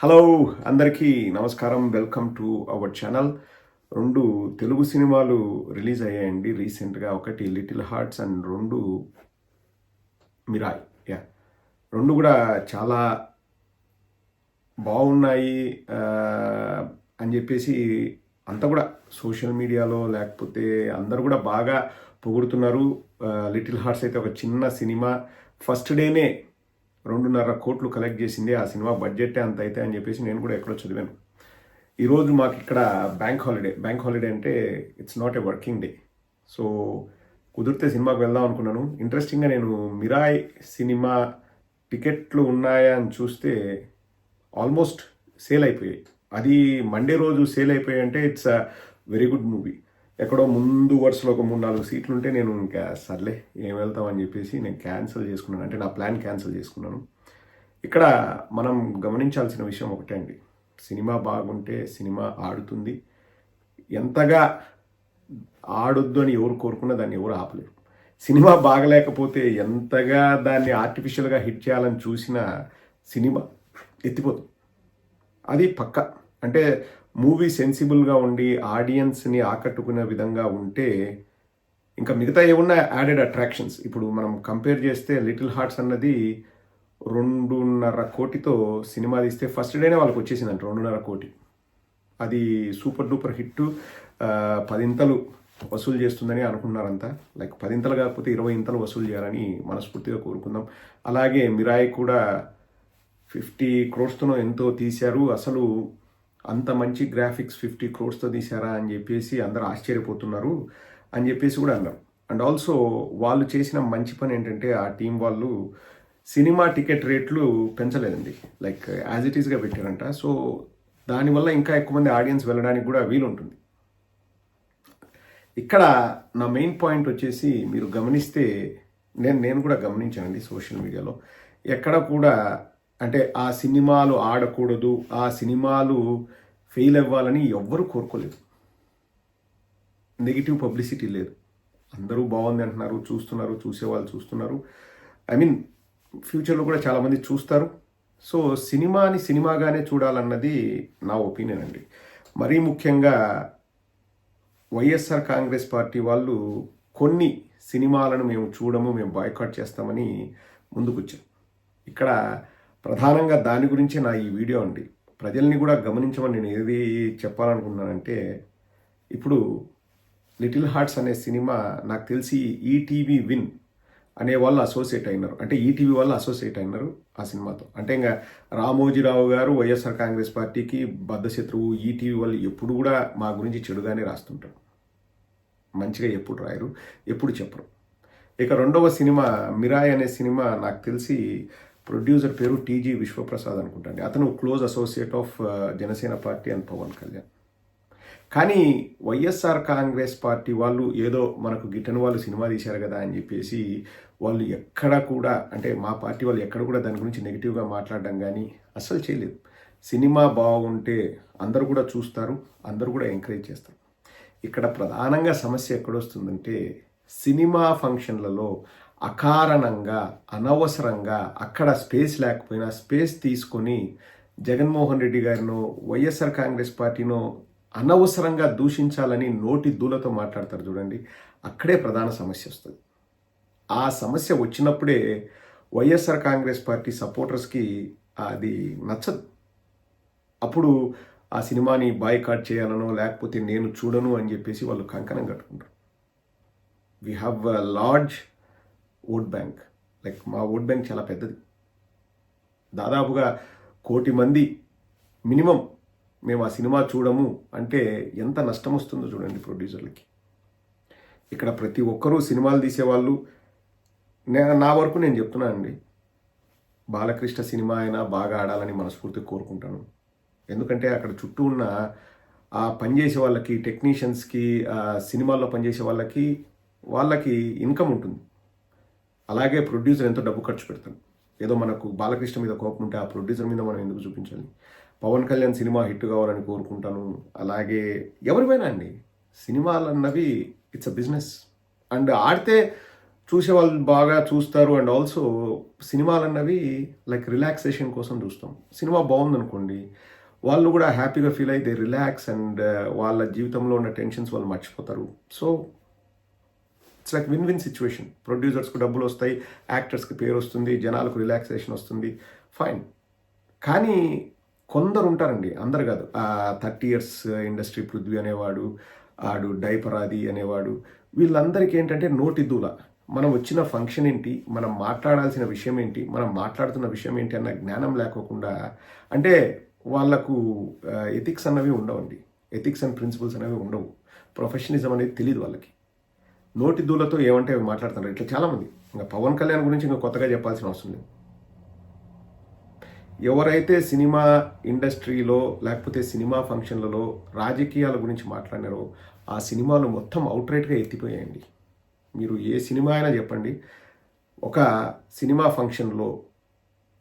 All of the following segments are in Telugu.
హలో అందరికీ నమస్కారం. వెల్కమ్ టు అవర్ ఛానల్ రెండు తెలుగు సినిమాలు రిలీజ్ అయ్యాయండి రీసెంట్గా. ఒకటి లిటిల్ హార్ట్స్ అండ్ రెండు మిరాయ్ యా రెండు కూడా చాలా బాగున్నాయి. Uh, అని చెప్పేసి అంతా కూడా సోషల్ మీడియాలో లేకపోతే అందరు కూడా బాగా పొగుడుతున్నారు. Uh, లిటిల్ హార్ట్స్ అయితే ఒక చిన్న సినిమా. ఫస్ట్ డేనే రెండున్నర కోట్లు కలెక్ట్ చేసింది ఆ సినిమా బడ్జెట్ అంత అయితే అని చెప్పేసి నేను కూడా ఎక్కడో చదివాను. ఈరోజు మాకు ఇక్కడ బ్యాంక్ హాలిడే బ్యాంక్ హాలిడే అంటే it's not a working day so కుదిరితే సినిమాకి వెళ్దాం అనుకున్నాను. ఇంట్రెస్టింగ్గా నేను మిరాయ్ సినిమా టికెట్లు ఉన్నాయా అని చూస్తే ఆల్మోస్ట్ సేల్ అయిపోయాయి. అది మండే రోజు సేల్ అయిపోయాయి అంటే it's a very good movie ఎక్కడో ముందు వరుసలో ఒక మూడు నాలుగు సీట్లు ఉంటే నేను ఇంకా సర్లే ఏం వెళ్తామని చెప్పేసి నేను క్యాన్సిల్ చేసుకున్నాను. అంటే నా ప్లాన్ క్యాన్సిల్ చేసుకున్నాను. ఇక్కడ మనం గమనించాల్సిన విషయం ఒకటే అండి. సినిమా బాగుంటే సినిమా ఆడుతుంది. ఎంతగా ఆడొద్దు అని ఎవరు కోరుకున్నా దాన్ని ఎవరు ఆపలేరు. సినిమా బాగలేకపోతే ఎంతగా దాన్ని ఆర్టిఫిషియల్గా హిట్ చేయాలని చూసిన సినిమా ఎత్తిపోతుంది అది పక్క. అంటే మూవీ సెన్సిబుల్గా ఉండి ఆడియన్స్ని ఆకట్టుకునే విధంగా ఉంటే ఇంకా మిగతా ఏమున్నా యాడెడ్ అట్రాక్షన్స్. ఇప్పుడు మనం కంపేర్ చేస్తే లిటిల్ హార్ట్స్ అన్నది రెండున్నర కోటితో సినిమా తీస్తే ఫస్ట్ డేనే వాళ్ళకి వచ్చేసిందంట రెండున్నర కోటి. అది సూపర్ డూపర్ హిట్ పదింతలు వసూలు చేస్తుందని అనుకున్నారంతా లైక్ పదింతలు కాకపోతే ఇరవై ఇంతలు వసూలు చేయాలని మనస్ఫూర్తిగా కోరుకుందాం. అలాగే మిరాయి కూడా ఫిఫ్టీ క్రోర్స్తోనో ఎంతో తీశారు. అసలు అంత మంచి గ్రాఫిక్స్ ఫిఫ్టీ క్రోర్స్తో తీశారా అని చెప్పేసి అందరు ఆశ్చర్యపోతున్నారు అని చెప్పేసి కూడా అన్నారు. అండ్ ఆల్సో వాళ్ళు చేసిన మంచి పని ఏంటంటే ఆ టీం వాళ్ళు సినిమా టికెట్ రేట్లు పెంచలేదండి. లైక్ యాజ్ ఇట్ ఈస్గా పెట్టారంట. సో దానివల్ల ఇంకా ఎక్కువ మంది ఆడియన్స్ వెళ్ళడానికి కూడా వీలుంటుంది. ఇక్కడ నా మెయిన్ పాయింట్ వచ్చేసి మీరు గమనిస్తే నేను నేను కూడా గమనించానండి సోషల్ మీడియాలో ఎక్కడ కూడా అంటే ఆ సినిమాలు ఆడకూడదు ఆ సినిమాలు ఫెయిల్ అవ్వాలని ఎవ్వరూ కోరుకోలేదు. నెగిటివ్ పబ్లిసిటీ లేదు. అందరూ బాగుంది అంటున్నారు చూస్తున్నారు చూసేవాళ్ళు చూస్తున్నారు. ఐ మీన్ ఫ్యూచర్లో కూడా చాలామంది చూస్తారు. సో సినిమాని సినిమాగానే చూడాలన్నది నా ఒపీనియన్ అండి. మరీ ముఖ్యంగా వైఎస్ఆర్ కాంగ్రెస్ పార్టీ వాళ్ళు కొన్ని సినిమాలను మేము చూడము మేము బాయ్కాట్ చేస్తామని ముందుకొచ్చాం ఇక్కడ ప్రధానంగా దాని గురించి నా ఈ వీడియో అండి. ప్రజల్ని కూడా గమనించమని నేను ఏది చెప్పాలనుకున్నానంటే ఇప్పుడు లిటిల్ హార్ట్స్ అనే సినిమా నాకు తెలిసి ఈటీవీ విన్ అనే వాళ్ళు అసోసియేట్ అయినారు. అంటే ఈటీవీ వాళ్ళు అసోసియేట్ అయినారు ఆ సినిమాతో. అంటే ఇంకా రామోజీరావు గారు వైఎస్ఆర్ కాంగ్రెస్ పార్టీకి బద్ధశత్రువు ఈటీవీ వాళ్ళు ఎప్పుడు కూడా మా గురించి చెడుగానే రాస్తుంటారు. మంచిగా ఎప్పుడు రాయరు ఎప్పుడు చెప్పరు. ఇక రెండవ సినిమా మిరాయ్ అనే సినిమా నాకు తెలిసి ప్రొడ్యూసర్ పేరు టీజీ విశ్వప్రసాద్ అనుకుంటాండి. అతను close associate of Janasena party and Pawan Kalyan. కానీ వైఎస్ఆర్ కాంగ్రెస్ పార్టీ వాళ్ళు ఏదో మనకు గిట్టని వాళ్ళు సినిమా తీశారు కదా అని చెప్పేసి వాళ్ళు ఎక్కడ కూడా అంటే మా పార్టీ వాళ్ళు ఎక్కడ కూడా దాని గురించి నెగిటివ్గా మాట్లాడడం కానీ అస్సలు చేయలేదు. సినిమా బాగుంటే అందరూ కూడా చూస్తారు అందరూ కూడా ఎంకరేజ్ చేస్తారు. ఇక్కడ ప్రధానంగా సమస్య ఎక్కడొస్తుందంటే సినిమా ఫంక్షన్లలో అకారణంగా అనవసరంగా అక్కడ స్పేస్ లేకపోయినా స్పేస్ తీసుకొని జగన్మోహన్ రెడ్డి గారినో వైఎస్ఆర్ కాంగ్రెస్ పార్టీనో అనవసరంగా దూషించాలని నోటి దూలతో మాట్లాడతారు చూడండి. అక్కడే ప్రధాన సమస్య వస్తుంది. ఆ సమస్య వచ్చినప్పుడే వైఎస్ఆర్ కాంగ్రెస్ పార్టీ సపోర్టర్స్కి అది నచ్చదు. అప్పుడు ఆ సినిమాని బాయ్కాట్ చేయాలనో లేకపోతే నేను చూడను అని చెప్పేసి వాళ్ళు కంకణం కట్టుకుంటారు. We have large vote bank. Like మా ఓట్ బ్యాంక్ చాలా పెద్దది. దాదాపుగా కోటి మంది మినిమం మేము ఆ సినిమా చూడము అంటే ఎంత నష్టం వస్తుందో చూడండి ప్రొడ్యూసర్లకి. ఇక్కడ ప్రతి ఒక్కరూ సినిమాలు తీసేవాళ్ళు. నేను నా వరకు నేను చెప్తున్నానండి బాలకృష్ణ సినిమా అయినా బాగా ఆడాలని మనస్ఫూర్తిగా కోరుకుంటాను. ఎందుకంటే అక్కడ చుట్టూ ఉన్న ఆ పనిచేసే వాళ్ళకి టెక్నీషియన్స్కి సినిమాల్లో పనిచేసే వాళ్ళకి వాళ్ళకి ఇన్కమ్ ఉంటుంది. అలాగే ప్రొడ్యూసర్ ఎంతో డబ్బు ఖర్చు పెడతాను ఏదో మనకు బాలకృష్ణ మీద కోపం ఉంటే ఆ ప్రొడ్యూసర్ మీద మనం ఎందుకు చూపించాలి? పవన్ కళ్యాణ్ సినిమా హిట్ కావాలని కోరుకుంటాను. అలాగే ఎవరిపైనా అండి సినిమాలు అన్నవి ఇట్స్ అ బిజినెస్ అండ్ ఆడితే చూసే వాళ్ళు బాగా చూస్తారు. అండ్ ఆల్సో సినిమాలు అన్నవి లైక్ రిలాక్సేషన్ కోసం చూస్తాం. సినిమా బాగుందనుకోండి వాళ్ళు కూడా హ్యాపీగా ఫీల్ అయితే రిలాక్స్ అండ్ వాళ్ళ జీవితంలో ఉన్న టెన్షన్స్ వాళ్ళు మర్చిపోతారు. So it's like win win situation ప్రొడ్యూసర్స్కి డబ్బులు వస్తాయి యాక్టర్స్కి పేరు వస్తుంది జనాలకు రిలాక్సేషన్ వస్తుంది. ఫైన్ కానీ కొందరు ఉంటారండి అందరు కాదు. థర్టీ ఇయర్స్ ఇండస్ట్రీ పృథ్వీ అనేవాడు ఆడు డైపరాది అనేవాడు. వీళ్ళందరికీ ఏంటంటే నోటి దూల. మనం వచ్చిన ఫంక్షన్ ఏంటి మనం మాట్లాడాల్సిన విషయం ఏంటి మనం మాట్లాడుతున్న విషయం ఏంటి అన్న జ్ఞానం లేకోకుండా అంటే వాళ్ళకు ఎథిక్స్ అన్నవి ఉండవండి. ఎథిక్స్ అండ్ ప్రిన్సిపల్స్ అనేవి ఉండవు. ప్రొఫెషనలిజం అనేది తెలియదు వాళ్ళకి. నోటి దూలతో ఏమంటే అవి మాట్లాడుతున్నారు? ఇట్లా చాలామంది. ఇంకా పవన్ కళ్యాణ్ గురించి ఇంకా కొత్తగా చెప్పాల్సిన అవసరం లేదు. ఎవరైతే సినిమా ఇండస్ట్రీలో లేకపోతే సినిమా ఫంక్షన్లలో రాజకీయాల గురించి మాట్లాడినారో ఆ సినిమాలు మొత్తం అవుట్రైట్గా ఎత్తిపోయాయండి. మీరు ఏ సినిమా అయినా చెప్పండి. ఒక సినిమా ఫంక్షన్లో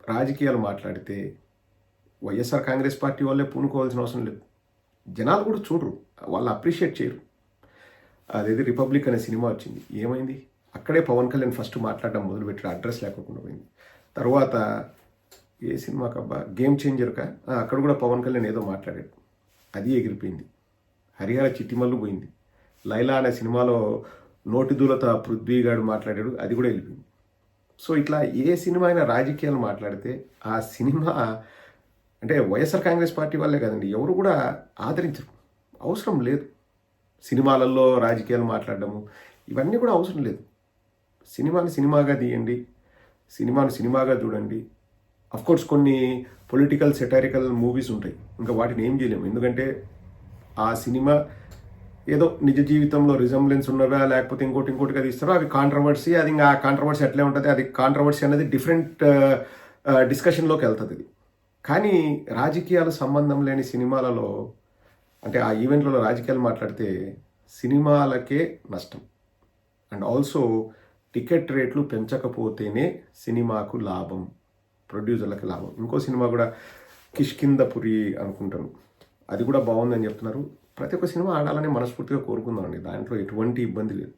రాజకీయాలు మాట్లాడితే వైఎస్ఆర్ కాంగ్రెస్ పార్టీ వాళ్ళే పూనుకోవాల్సిన అవసరం లేదు. జనాలు కూడా చూడరు. వాళ్ళు అప్రిషియేట్ చేయరు. అదేది రిపబ్లిక్ అనే సినిమా వచ్చింది. ఏమైంది? అక్కడే పవన్ కళ్యాణ్ ఫస్ట్ మాట్లాడడం మొదలుపెట్టాడు. అడ్రస్ లేకుండా పోయింది. తర్వాత ఏ సినిమాకబ్బా? గేమ్ చేంజర్కా అక్కడ కూడా పవన్ కళ్యాణ్ ఏదో మాట్లాడాడు. అది ఎగిరిపోయింది. హరిహర చిట్టిమల్లు పోయింది. లైలా అనే సినిమాలో నోటి దూలత పృథ్వీ గారు మాట్లాడాడు. అది కూడా వెళ్ళిపోయింది. సో ఇట్లా ఏ సినిమా అయినా రాజకీయాలు మాట్లాడితే ఆ సినిమా అంటే వైఎస్ఆర్ కాంగ్రెస్ పార్టీ వాళ్ళే కదండి. ఎవరు కూడా ఆదరించరు. అవసరం లేదు. సినిమాలలో రాజకీయాలు మాట్లాడడము ఇవన్నీ కూడా అవసరం లేదు. సినిమాని సినిమాగా తీయండి సినిమాను సినిమాగా చూడండి. కోర్స్ కొన్ని పొలిటికల్ సెటారికల్ మూవీస్ ఉంటాయి. ఇంకా వాటిని ఏం చేయలేము. ఎందుకంటే ఆ సినిమా ఏదో నిజ జీవితంలో రిజంబ్లెన్స్ ఉన్నవా లేకపోతే ఇంకోటి ఇంకోటిగా తీస్తారో అవి కాంట్రవర్సీ అది ఇంకా ఆ కాంట్రవర్సీ ఎట్లే ఉంటుంది. అది కాంట్రవర్సీ అనేది డిఫరెంట్ డిస్కషన్లోకి వెళ్తుంది. ఇది కానీ రాజకీయాలు సంబంధం లేని సినిమాలలో అంటే ఆ ఈవెంట్లలో రాజకీయాలు మాట్లాడితే సినిమాలకే నష్టం. అండ్ ఆల్సో టికెట్ రేట్లు పెంచకపోతేనే సినిమాకు లాభం ప్రొడ్యూసర్లకు లాభం. ఇంకో సినిమా కూడా కిష్కిందపురి అనుకుంటాను. అది కూడా బాగుందని చెప్తున్నారు. ప్రతి ఒక్క సినిమా ఆడాలని మనస్ఫూర్తిగా కోరుకుందామండి. దాంట్లో ఎటువంటి ఇబ్బంది లేదు.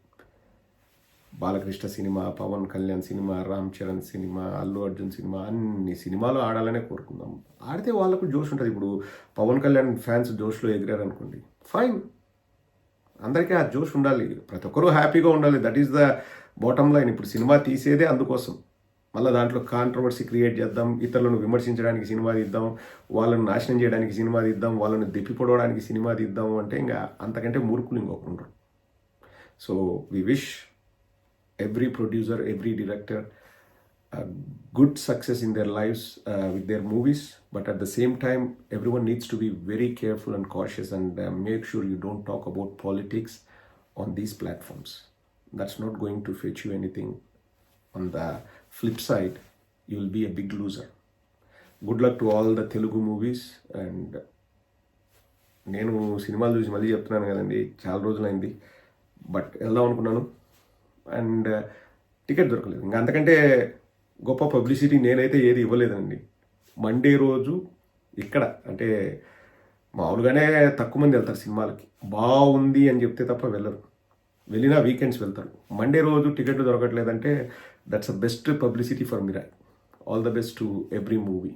Balakrishna cinema Pawan Kalyan cinema Ram Charan cinema Allu Arjun cinema అన్ని సినిమాలు ఆడాలనే కోరుకుందాం. ఆడితే వాళ్ళకు జోష్ ఉంటుంది. ఇప్పుడు పవన్ కళ్యాణ్ ఫ్యాన్స్ జోష్లో ఎగిరారు అనుకోండి ఫైన్. అందరికీ ఆ జోష్ ఉండాలి. ప్రతి ఒక్కరూ హ్యాపీగా ఉండాలి. That is the bottom line ఇప్పుడు సినిమా తీసేదే అందుకోసం. మళ్ళీ దాంట్లో కాంట్రవర్సీ క్రియేట్ చేద్దాం. ఇతరులను విమర్శించడానికి సినిమా తీద్దాం. వాళ్ళని నాశనం చేయడానికి సినిమా తీద్దాం. వాళ్ళని దెప్పిపొడవడానికి సినిమా తీద్దాం అంటే ఇంకా అంతకంటే మూర్ఖులు ఇంకొకరు ఉండరు. So we wish every producer, every director, uh, good success in their lives uh, with their movies. But at the same time, everyone needs to be very careful and cautious and uh, make sure you don't talk about politics on these platforms. That's not going to fetch you anything. On the flip side, you will be a big loser. Good luck to all the Telugu movies and నేను సినిమాలు చూసి మళ్ళీ చెప్తున్నాను కదండి చాలా రోజులైంది బట్ వెళ్దాం అనుకున్నాను అండ్ టికెట్ దొరకలేదు. ఇంకా అంతకంటే గొప్ప పబ్లిసిటీ నేనైతే ఏది ఇవ్వలేదండి. మండే రోజు ఇక్కడ అంటే మామూలుగానే తక్కువ మంది వెళ్తారు సినిమాలకి. బాగుంది అని చెప్తే తప్ప వెళ్ళరు. వెళ్ళినా వీకెండ్స్ వెళ్తారు. మండే రోజు టికెట్లు దొరకట్లేదంటే that's a best publicity for Mira all the best to every movie